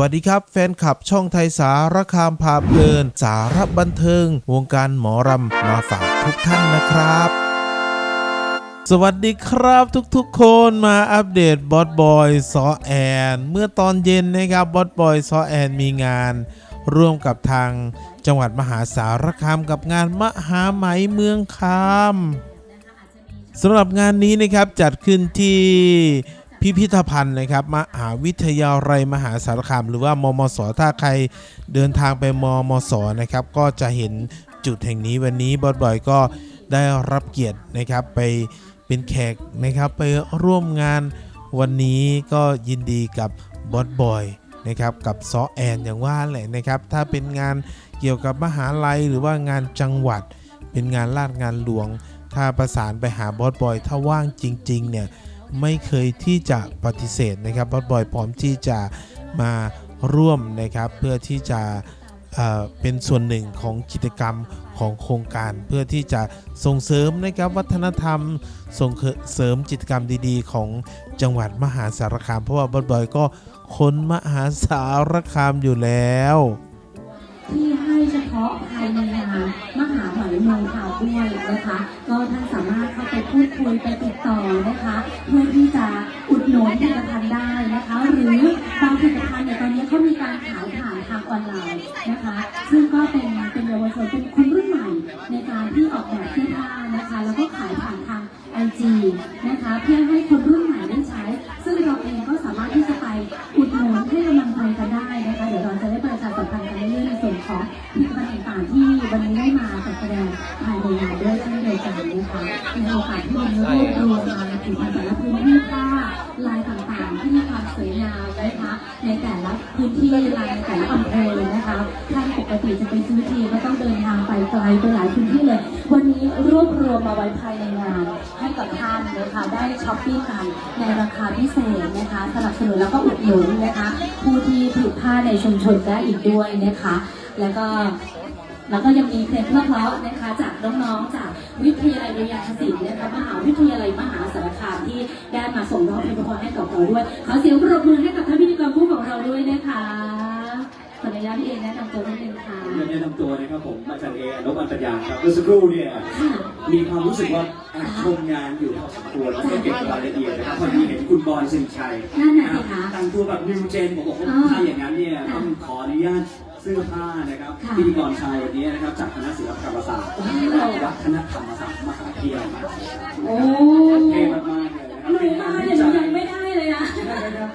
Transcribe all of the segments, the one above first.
วัสดีครับ แฟนคลับช่องไทยสารคามพาเพลิน สารบันเทิง วงการหมอรำมาฝากทุกท่านนะครับสวัสดีครับทุกๆคนมาอัปเดตบอสบอยซอแอน เมื่อตอนเย็นนะครับบอสบอยซอแอนมีงาน ร่วมกับทางจังหวัดมหาสารคามกับงานมหาไหมเมืองคามสำหรับงานนี้นะครับจัดขึ้นที่ พิพิธภัณฑ์นะครับมหาวิทยาลัยมหาสารคาม หรือว่ามมส ถ้าใครเดินทางไปมมสนะครับ ก็จะเห็นจุดแห่งนี้วันนี้บอสบอยก็ได้รับเกียรตินะครับไปเป็นแขกนะครับไปร่วมงานวันนี้ก็ยินดีกับบอสบอยนะครับกับซอแอนอย่างว่าแหละนะครับ ถ้าเป็นงานเกี่ยวกับมหาลัยหรือว่างานจังหวัด เป็นงานลาดงานหลวง ถ้าประสานไปหาบอสบอยถ้าว่างจริงๆเนี่ย ไม่เคยที่จะปฏิเสธนะครับบอสบอยพร้อมที่จะมาร่วมนะครับเพื่อที่จะเเป็นส่วนหนึ่งของกิจกรรมของโครงการ เพื่อที่จะส่งเสริมนะครับวัฒนธรรมส่งเสริมกิจกรรมดีๆ ของจังหวัดมหาสารคาม เพราะว่าบอสบอยก็คนมหาสารคามอยู่แล้ว ที่ให้เฉพาะภายในงานมหา หมเมืองข่าวด้วยนะคะ ก็ท่านสามารถเข้าไปพูดคุยไปติดต่อนะคะ เพื่อที่จะอุดหนุนผลิตภัณฑ์ได้นะคะ หรือบางผลิตภัณฑ์เนี่ยตอนนี้เขามีการขายผ่านทางออนไลน์นะคะ ซึ่งก็เป็นเป็นเยาวชนเป็นคุณ ในโอกาสที่วันนี้รวบรวมมาผลิตภัณฑ์แต่ละพื้นที่ผ้าลายต่างๆ ที่มีความสวยงามนะคะ ในแต่ละพื้นที่ลายในแต่ละอำเภอนะคะท่านปกติจะไปซื้อทีก็ต้องเดินทางไปไกลไปหลายพื้นที่เลย วันนี้รวบรวมมาไว้ภายในงานให้กับท่านนะคะได้ช้อปปิ้งกันในราคาพิเศษนะคะสนับสนุนแล้วก็อุดหนุนนะคะ ผู้ที่ผลิตผ้าในชุมชนได้อีกด้วยนะคะ แล้วก็ แล้วก็ยังมีเพลงเพราะๆนะคะ จากน้องๆจากวิทยาลัยวิทยาศิลป์นะคะมหาวิทยาลัยมหาสารคามที่ได้มาส่งมอบเพลงเพราะๆให้กับเราด้วยขอเสียงปรบมือให้กับท่านพิธีกรผู้ของเราด้วยนะคะขออนุญาตพี่เอแนะนำตัวนิดนึงค่ะแนะนำตัวนะครับผมอาจารย์เออนุปัญญาครับเมื่อสักครู่เนี่ยค่ะมีความรู้สึกว่าแอบชมงานอยู่พอสมควรแล้วก็เก็บรายละเอียดนะครับพอดีเห็นคุณบอยสินชัยนั่นน่ะสิคะแต่งตัวแบบนิวเจนผมบอกว่าอ่าถ้าอย่างนั้นเนี่ยต้องขออนุญาตเสื้อผ้านะครับค่ะพิธีกรชายวันนี้นะครับจากคณะศิลปกรรมศาสตร์ว้าววัฒนธรรมศาสตร์มหาวิทยาลัยมหาสารคามโอ้เท่มากๆเลยนะครับหนูมาเนี่ยหนูยังไม่ได้เลยนะ นะครับ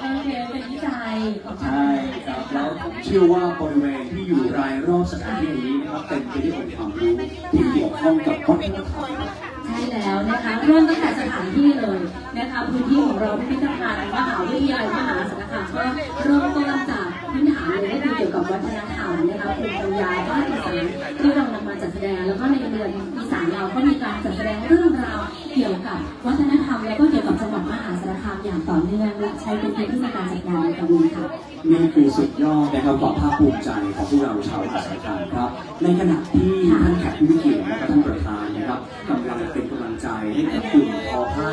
โอเค เป็นวิจัยของใช่ครับแล้วผมเชื่อว่าบริเวณที่อยู่รายรอบสถานที่นี้นะครับเต็มไปด้วยองค์ความรู้ที่เกี่ยวข้องกับวัฒนธรรมใช่แล้วนะคะ เริ่มตั้งแต่สถานที่เลยนะคะพื้นที่ของเราพิพิธภัณฑ์มหาวิทยาลัยมหาสารคามก็เริ่มต้นจากพื้นฐานเลยก็คือเกี่ยวกับวัฒนธรรมนะคะภูมิปัญญาภาคอีสานที่เรานำมาจัดแสดง แล้วก็ในเดือนอีสานเราก็มีการจัดแสดงเรื่องราวเกี่ยวกับวัฒนธรรม แล้วก็เกี่ยวกับจังหวัดมหาสารคามอย่างต่อเนื่องและใช้เป็นพื้นที่ในการจัดงานในครั้งนี้ค่ะนี่คือสุดยอดนะครับความภาคภูมิใจของพวกเราชาวอาสาการครับ ในขณะที่ท่านแขกผู้เกียรติและท่านประธานนะครับกำลังเป็นกำลังใจให้กับกลุ่มทอผ้า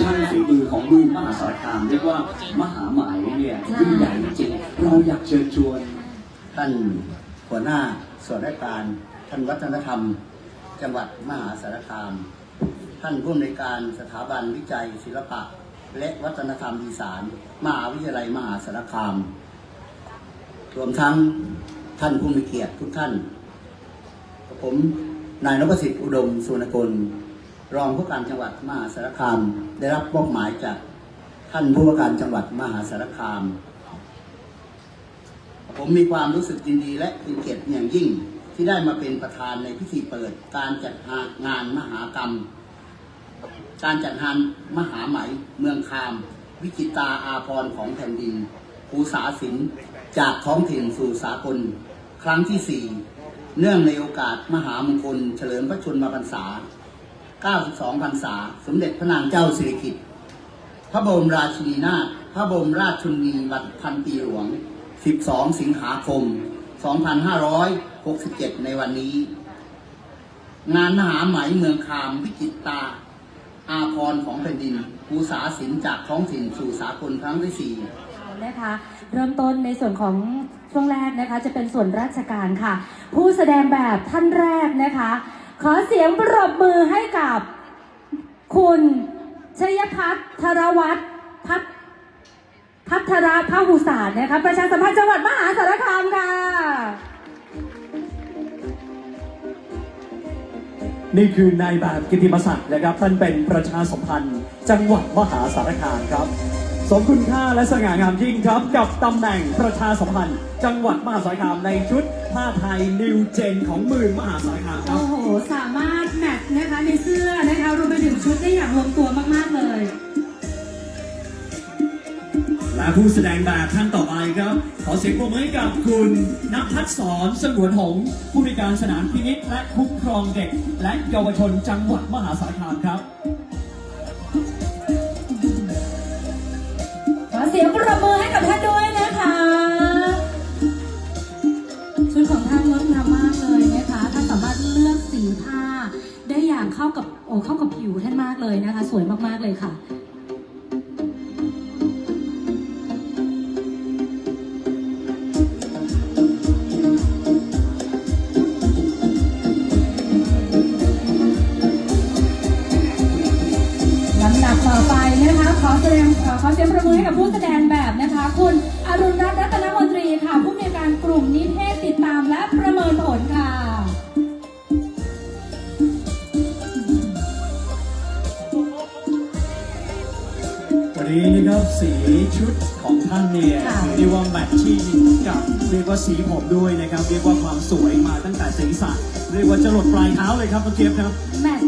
ช่างฝีมือของลูมหาสารคามเรียกว่ามหาหมายเนี่ยยิ่งใหญ่จริงเราอยากเชิญชวน ท่านหัวหน้าส่วนราชการท่านวัฒนธรรม จังหวัดมหาสารคาม ท่านผู้อำนวยการสถาบันวิจัยศิลปะ และวัฒนธรรมอีสานมหาวิทยาลัยมหาสารคาม รวมทั้งท่านผู้มีเกียรติทุกท่านผมนายนพสิทธิ์อุดมสุวรรณกุลรองผู้การจังหวัดมหาสารคาม ได้รับมอบหมายจากท่านผู้ว่าการจังหวัดมหาสารคาม ผมมีความรู้สึกยินดีและเป็นเกียรติอย่างยิ่ง ที่ได้มาเป็นประธานในพิธีเปิด การจัดงานมหากรรม การจัดงานมหาไหมเมืองคาม วิจิตาอาภรณ์ของแผ่นดินภูษาศิลป์จากท้องถิ่นสู่สากล ครั้งที่สี่เนื่องในโอกาสมหามงคล เฉลิมพระชนมพรรษา 92 พรรษา สมเด็จพระนางเจ้าสิริกิติ์พระบรมราชินีนาถพระบรมราชชนนีวันพันปีหลวง 12 สิงหาคม 2567 ในวันนี้ งานมหาไหมเมืองคามวิจิตตา อาพรของแผ่นดินภูษาศิลป์จากท้องถิ่นสู่สากลครั้งที่สี่นะคะเริ่มต้นในส่วนของช่วงแรกนะคะจะเป็นส่วนราชการค่ะ ผู้แสดงแบบท่านแรกนะคะ ขอเสียงปรบมือให้กับคุณชยพัฒน์ธรวัฒน์พัฒ พัทราพหุศาสตร์นะคะประชาสัมพันธ์จังหวัดมหาสารคามค่ะนี่คือนายแบบกิติมศักดิ์นะครับท่านเป็นประชาสัมพันธ์ จังหวัดมหาสารคามครับ สมคุณค่าและสง่างามยิ่งครับ กับตำแหน่งประชาสัมพันธ์ จังหวัดมหาสารคามในชุดผ้าไทยนิวเจนของเมืองมหาสารคามครับ โอ้โห สามารถแมทช์นะคะในเสื้อนะคะรวมไปถึงชุดได้อย่างลงตัวมาก ๆ เลย และผู้แสดงแบบท่านต่อไปครับ ขอเสียงปรบมือให้กับคุณนภัสสรสงวนหงษ์ผู้ในวยการสนามพินิจและคุ้มครองเด็ก และเยาวชนจังหวัดมหาสารคามครับ ขอเสียงปรบมือให้กับท่านด้วยนะคะ ชุดของท่านงดงามมากเลยนะคะท่านสามารถเลือกสีผ้า ได้อย่างเข้ากับโอ้เข้ากับผิวท่านมากเลยนะคะ สวยมากๆเลยค่ะ สียงประมือให้กับผู้แสดงแบบนะคะ คุณอรุณรัตน์รัตนมนตรีค่ะ ผู้อำนวยการกลุ่มนิเทศติดตามและประเมินผลค่ะ วันนี้นะครับสีชุดของท่านเนี่ยค่ะ เรียกว่าแมทชิ่งกับเรียกว่าสีผมด้วยนะครับ เรียกว่าความสวยมาตั้งแต่ศีรษะเรียกว่าจะหลดปลายเท้าเลยครับน้องเกียบครับ แมท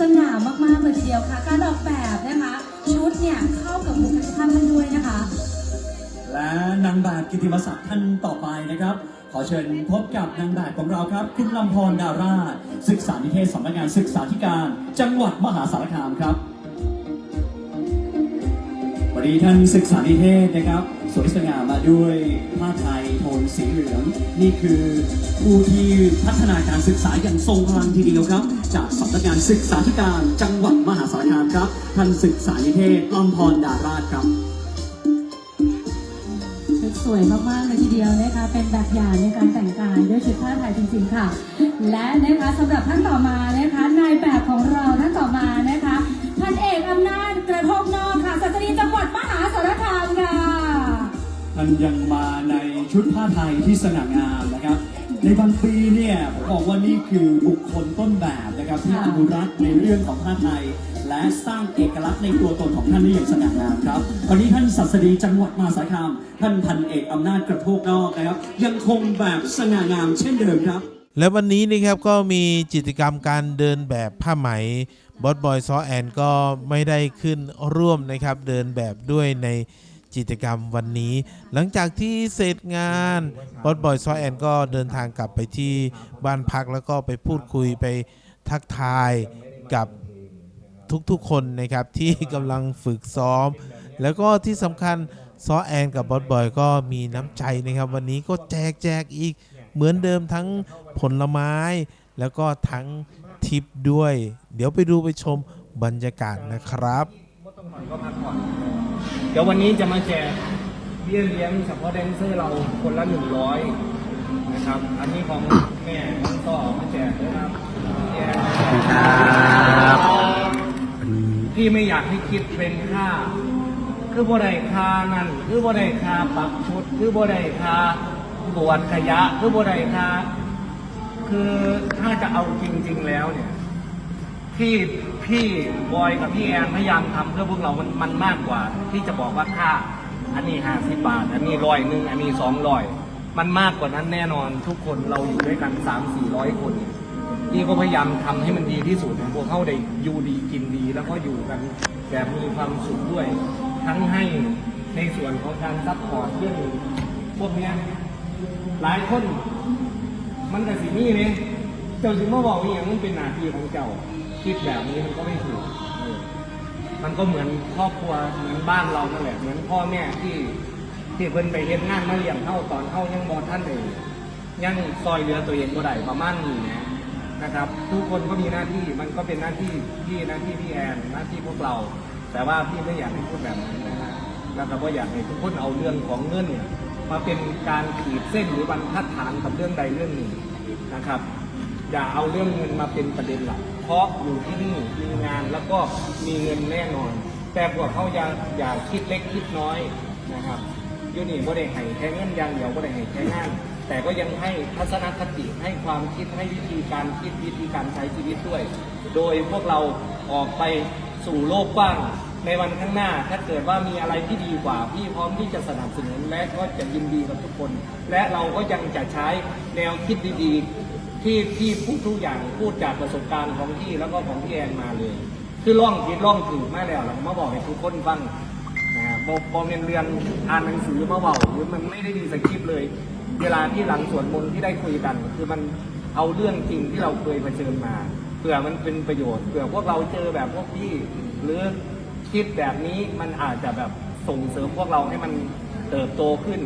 สง่ามากๆเลยทีเดียวค่ะ การออกแบบนะคะ ชุดเนี่ยเข้ากับบุคลิกภาพท่านด้วยนะคะ และนางแบบกิติมศักดิ์ท่านต่อไปนะครับ ขอเชิญพบกับนางแบบของเราครับ คุณลำพรดาราชศึกษานิเทศสำนักงานศึกษาธิการ จังหวัดมหาสารคามครับวันนี้ท่านศึกษานิเทศนะครับ สวยสง่ามาด้วยผ้าไทยโทนสีเหลือง นี่คือผู้ที่พัฒนาการศึกษาอย่างทรงพลังทีเดียวครับ จากสำนักงานศึกษาธิการจังหวัดมหาสารคามครับ ท่านศึกษานิเทศลำพรดาราชครับชุดสวยมากๆเลยทีเดียวนะคะ เป็นแบบอย่างในการแต่งกายด้วยชุดผ้าไทยจริงๆค่ะ และนะคะสำหรับท่านต่อมานะคะนายแบบของเราท่านต่อมา ท่านยังมาในชุดผ้าไทยที่สง่างามนะครับ ในบางปีเนี่ยผมบอกว่านี่คือบุคคลต้นแบบนะครับที่ค่ะอนุรักษ์ในเรื่องของผ้าไทย และสร้างเอกลักษณ์ในตัวตนของท่านได้อย่างสง่างามครับวันนี้ท่านศัสดีจังหวัดมหาสารคาม ท่านพันเอกอำนาจกระโทกนอกนะครับ ยังคงแบบสง่างามเช่นเดิมครับ และวันนี้นะครับก็มีกิจกรรมการเดินแบบผ้าไหมบอสบอยซอแอนก็ไม่ได้ขึ้นร่วมนะครับเดินแบบด้วยใน กิจกรรมวันนี้ หลังจากที่เสร็จงานบอสบอยซอแอนก็เดินทางกลับไปที่บ้านพักแล้วก็ไปพูดคุยไปทักทายกับทุกๆคนนะครับ ที่กำลังฝึกซ้อม แล้วก็ที่สำคัญซอแอนกับบอสบอยก็มีน้ำใจนะครับ วันนี้ก็แจกแจกอีกเหมือนเดิมทั้งผลไม้ แล้วก็ทั้งทิปด้วย เดี๋ยวไปดูไปชมบรรยากาศนะครับ ก็ต้องผ่อนก็พักผ่อนเดี๋ยววันนี้จะมาแจกเบี้ยเลี้ยงเฉพาะแดนเซอร์เราคนละหนึ่งร้อยนะครับ อันนี้ของแม่น้องต่อมาแจกนะครับแจกพี่ไม่อยากให้คิดเป็นค่า คือบ่ได้ค่านั่นคือบ่ได้ค่าปักชุด คือบ่ได้ค่าบวชขยะ คือบ่ได้ค่าคือถ้าจะเอาจริง ๆ แล้วเนี่ย พี่พี่บอยกับพี่แอนพยายามทำเพื่อพวกเรามันมันมากกว่า ที่จะบอกว่าค่า อันนี้ห้าสิบบาท อันนี้ร้อยหนึ่งอันนี้สองร้อยมันมากกว่านั้นแน่นอนทุกคนเราอยู่ด้วยกันสามสี่ร้อยคนนี่ยพี่ก็พยายามทำให้มันดีที่สุดพวกเขาได้อยู่ดีกินดี แล้วก็อยู่กันแบบมีความสุขด้วย ทั้งให้ในส่วนของการซัพพอร์ตเรื่องพวกเนี้ยหลายคน มันแต่สินี่เนี่ยเจ้าจึงมาบอกว่าอย่างมันเป็นหน้าที่ของเจ้า คิดแบบนี้มันก็ไม่ถูกมันก็เหมือนครอบครัวเหมือนบ้านเรานั่นแหละ เหมือนพ่อแม่ที่ที่เพิ่นไปเฮ็ดงานมาเลี้ยงเฮาตอนเฮายังบ่ท่านเลยยังซอยเหลือตัวเองบ่ได้ประมาณนี้นะนะครับ ทุกคนก็มีหน้าที่มันก็เป็นหน้าที่พี่หน้าที่พี่แอนหน้าที่พวกเรา แต่ว่าพี่ไม่อยากให้พูดแบบนั้นนะฮะแล้วก็อยากให้ทุกคนเอาเรื่องของเงินเนี่ยมาเป็นการขีดเส้นหรือบรรทัดฐานกับเรื่องใดเรื่องหนึ่งนะครับ อย่าเอาเรื่องเงินมาเป็นประเด็นหลัก เพราะอยู่ที่นี่มีงานแล้วก็มีเงินแน่นอน แต่พวกเขาอย่าอย่าคิดเล็กคิดน้อยนะครับยูนี่บ่ได้ให้แค่เงินอย่างเดียวบ่ได้ให้แค่งาน แต่ก็ยังให้ทัศนคติให้ความคิดให้วิธีการคิดวิธีการใช้ชีวิตด้วย โดยพวกเราออกไปสู่โลกกว้างในวันข้างหน้าถ้าเกิดว่ามีอะไรที่ดีกว่า พี่พร้อมที่จะสนับสนุนและก็จะยินดีกับทุกคน และเราก็ยังจะใช้แนวคิดดีๆ ที่ที่พูดทุกอย่างพูดจากประสบการณ์ของพี่แล้วก็ของพี่แอนมาเลย คือล่องผิดล่องถูกมาแล้วเรามาบอกให้ทุกคนฟังนะครับบอกบอกเรียนเรียนอ่านหนังสือมาบอกหรือมันไม่ได้มีสคริปต์เลย เวลาที่หลังสวดมนต์ที่ได้คุยกัน คือมันเอาเรื่องจริงที่เราเคยเผชิญมาเผื่อมันเป็นประโยชน์เผื่อพวกเราเจอแบบพวกพี่ หรือคิดแบบนี้มันอาจจะแบบส่งเสริมพวกเราให้มันเติบโตขึ้น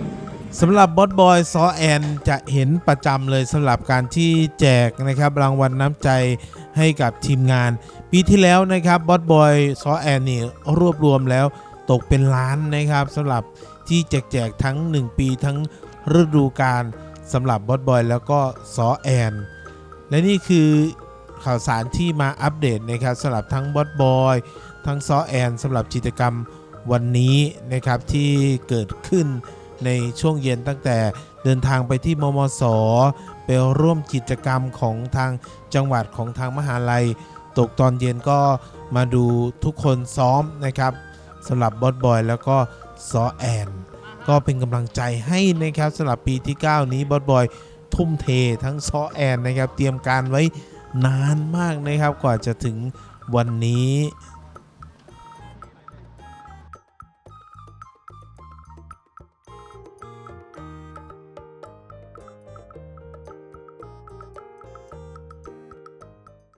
สำหรับบอสบอยซอแอนจะเห็นประจำเลยสำหรับการที่แจกนะครับรางวัลน้ำใจให้กับทีมงาน ปีที่แล้วนะครับบอสบอยซอแอนนี่รวบรวมแล้วตกเป็นล้านนะครับสำหรับที่แจกแจกทั้ง 1 ปีทั้งฤดูกาลสำหรับบอสบอยแล้วก็ซอแอน และนี่คือข่าวสารที่มาอัปเดตนะครับสำหรับทั้งบอสบอยทั้งซอแอนสำหรับกิจกรรมวันนี้นะครับที่เกิดขึ้น ในช่วงเย็นตั้งแต่เดินทางไปที่มมส ไปร่วมกิจกรรมของทางจังหวัดของทางมหาลัย ตกตอนเย็นก็มาดูทุกคนซ้อมนะครับสำหรับบอสบอยแล้วก็ซอแอน ก็เป็นกำลังใจให้นะครับสำหรับปีที่ 9 นี้บอสบอยทุ่มเททั้งซอแอนนะครับ เตรียมการไว้นานมากนะครับกว่าจะถึงวันนี้